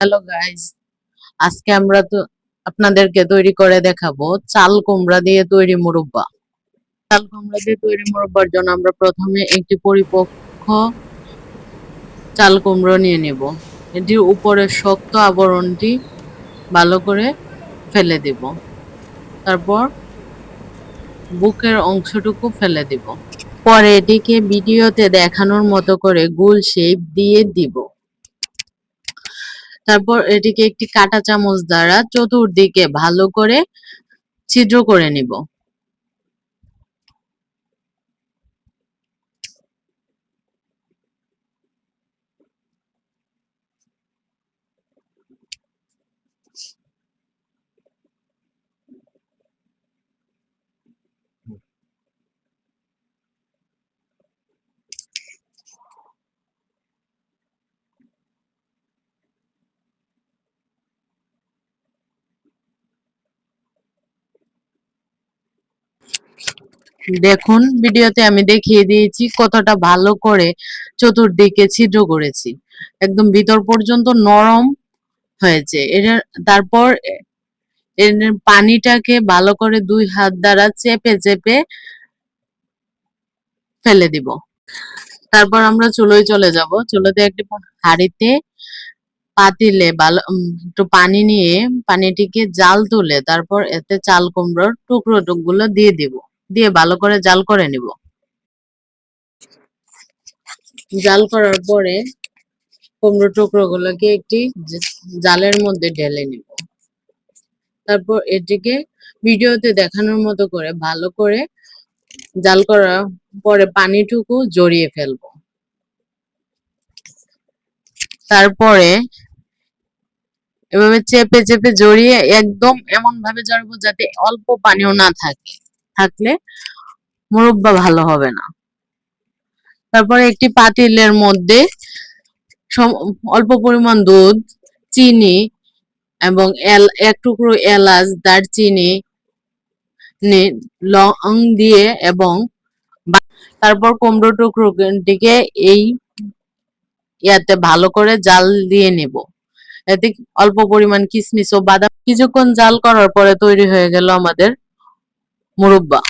Hello guys আজকে আমরা তো আপনাদেরকে তৈরি করে দেখাবো চাল কুমড়া দিয়ে তৈরি মুরব্বা। চাল কুমড়া দিয়ে তৈরি মুরব্বার জন্য আমরা প্রথমে একটি পরিপক্ক চাল কুমড়ো নিয়ে নেব। এটির উপরের শক্ত আবরণটি ভালো করে ফেলে দেব। তারপর বুকের অংশটুকু ফেলে দিব। পরে এটিকে ভিডিওতে দেখানোর মতো করে গোল শেপ দিয়ে দিব। তারপর এটিকে একটি কাঁটা চামচ দ্বারা চতুর্দিকে ভালো করে ছিদ্র করে নিব। দেখুন, ভিডিওতে আমি দেখিয়ে দিয়েছি কতটা ভালো করে চতুর্দিকে ছিদ্র করেছি। একদম ভিতর পর্যন্ত নরম হয়েছে। এটা তারপর পানিটাকে ভালো করে দুই হাত দ্বারা চেপে চেপে ফেলে দিব। তারপর আমরা চুলোয় চলে যাব। চুলোতে একটি হাঁড়িতে পাতিলে ভালো একটু পানি নিয়ে পানিটিকে জাল তুলে তারপর এতে চাল কুমড়োর টুকরো টুকগুলো দিয়ে দিব। দিয়ে ভালো করে জাল করে নিব। জাল করার পরে কুমড়ো টুকরো গুলোকে একটি জালের মধ্যে ঢেলে নিব। তারপর এটিকে ভিডিওতে দেখানোর মতো করে ভালো করে জাল করার পরে পানিটুকু জড়িয়ে ফেলব। তারপরে এভাবে চেপে চেপে জড়িয়ে একদম এমন ভাবে জড়াবো যাতে অল্প পানিও না থাকে। থাকলে মুরব্বা ভালো হবে না। তারপরে একটি পাতিলের মধ্যে অল্প পরিমাণ দুধ, চিনি এবং এক টুকরো এলাচ, দারচিনি লং দিয়ে এবং তারপর কুমড়ো টুকরোটিকে এই ইয়াতে ভালো করে জাল দিয়ে নেব। এতে অল্প পরিমাণ কিশমিশ ও বাদাম কিছুক্ষণ জাল করার পরে তৈরি হয়ে গেল আমাদের মুরব্বা।